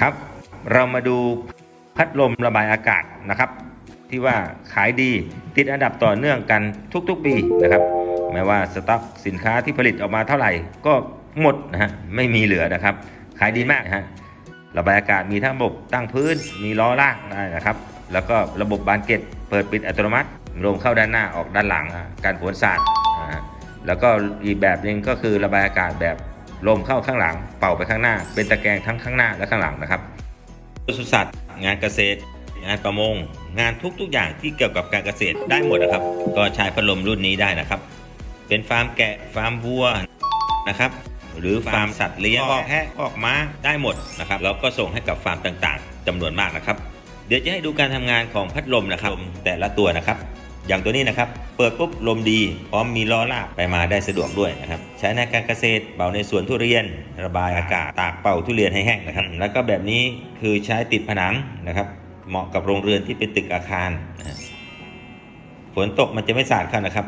ครับ เรามาดูพัดลมระบายอากาศนะครับ ที่ว่าขายดีติดอันดับต่อเนื่องกันทุกๆปีนะครับ ไม่ว่าสต็อกสินค้าที่ผลิตออกมาเท่าไหร่ก็หมดนะฮะไม่มีเหลือนะครับ ขายดีมากนะฮะระบายอากาศมีทั้งระบบตั้งพื้นมีล้อลากได้นะครับ แล้วก็ระบบบานเกล็ดเปิดปิดอัตโนมัติลมเข้าด้านหน้าออกด้านหลังการผลศาสตร์แล้วก็อีกแบบหนึ่งก็คือระบายอากาศแบบ ลมเข้าข้างหลัง เป่าไปข้างหน้า เป็นตะแกรงทั้งข้างหน้าและข้างหลังนะครับปศุสัตว์ งานเกษตร งานประมง งานทุกๆอย่างที่เกี่ยวกับการเกษตรได้หมดนะครับ ก็ใช้พัดลมรุ่นนี้ได้นะครับ เป็นฟาร์มแกะฟาร์มวัวนะครับ หรือฟาร์มสัตว์เลี้ยงคอกแพะคอกม้าได้หมดนะครับแล้วก็ส่งให้กับฟาร์มต่างๆจำนวนมากนะครับ เดี๋ยวจะให้ดูการทำงานของพัดลมนะครับแต่ละตัวนะครับ อย่างตัวนี้นะครับ เปิดปุ๊บลมดี พร้อมมีล้อลากไปมาได้สะดวกด้วยนะครับ ใช้ในการเกษตรเป่าในสวนทุเรียน ระบายอากาศตากเป่าทุเรียนให้แห้งนะครับ แล้วก็แบบนี้คือใช้ติดผนังนะครับ เหมาะกับโรงเรือนที่เป็นตึกอาคารฝนตกมันจะไม่สาดเข้านะครับ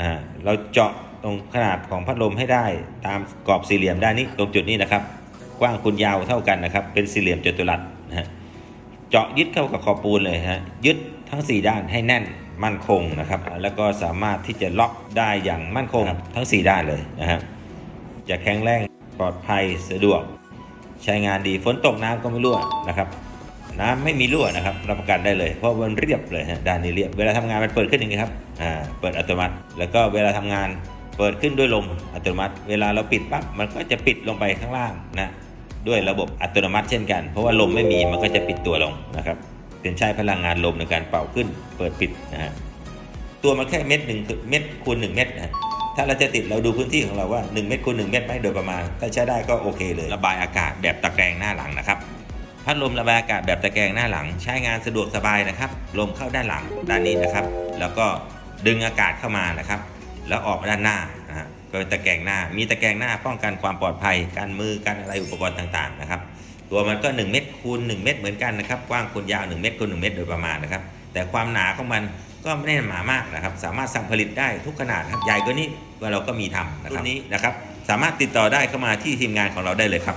อ่าเราเจาะตรงขนาดของพัดลมให้ได้ตามกรอบสี่เหลี่ยมด้านนี้ตรงจุดนี้นะครับ กว้างคูณยาวเท่ากันนะครับ เป็นสี่เหลี่ยมจัตุรัสนะฮะเจาะยึดเข้ากับขอบปูนเลยฮะยึดทั้ง 4 ด้านให้แน่น มั่นคงนะครับ แล้วก็สามารถที่จะล็อกได้อย่างมั่นคงทั้ง 4 ด้านเลยนะฮะจะแข็งแรงปลอดภัยสะดวก ใช้งานดีฝนตกน้ำก็ไม่รั่วนะครับน้ำไม่มีรั่วนะครับรับประกันได้เลย เพราะมันเรียบเลยฮะด้านนี้เรียบ เวลาทำงานมันเปิดขึ้นอย่างนี้ครับอ่าเปิดอัตโนมัติ แล้วก็เวลาทำงานเปิดขึ้นด้วยลมอัตโนมัติ เวลาเราปิดปั๊บมันก็จะปิดลงไปข้างล่างนะด้วยระบบอัตโนมัติเช่นกัน เพราะว่าลมไม่มีมันก็จะปิดตัวลงนะครับ เป็นใช้พลังงานลมในการเป่าขึ้นเปิดปิดนะฮะตัวมันแค่เม็ดหนึ่งเม็ดคูณหนึ่งเม็ดนะถ้าเราจะติดเราดูพื้นที่ของเราว่า 1 เม็ดคูณ1เม็ดไหมโดยประมาณ ถ้าใช้ได้ก็โอเคเลย ระบายอากาศแบบตะแกรงหน้าหลังนะครับพัดลมระบายอากาศแบบตะแกรงหน้าหลัง ใช้งานสะดวกสบายนะครับ ลมเข้าด้านหลังด้านนี้นะครับ แล้วก็ดึงอากาศเข้ามานะครับ แล้วออกด้านหน้านะฮะก็เป็นตะแกรงหน้า มีตะแกรงหน้าป้องกันความปลอดภัยการมือการอะไรอุปกรณ์ต่างๆนะครับ ตัวมันก็ 1 เม็ดคูณ1เม็ดเหมือนกันนะครับ กว้างคูณยาว 1 เม็ดคูณ1เม็ดโดยประมาณนะครับ แต่ความหนาของมันก็ไม่ได้หนามากนะครับ สามารถสั่งผลิตได้ทุกขนาดครับ ใหญ่กว่านี้ก็เราก็มีทำนะครับรุ่นนี้นะครับ สามารถติดต่อได้เข้ามาที่ทีมงานของเราได้เลยครับ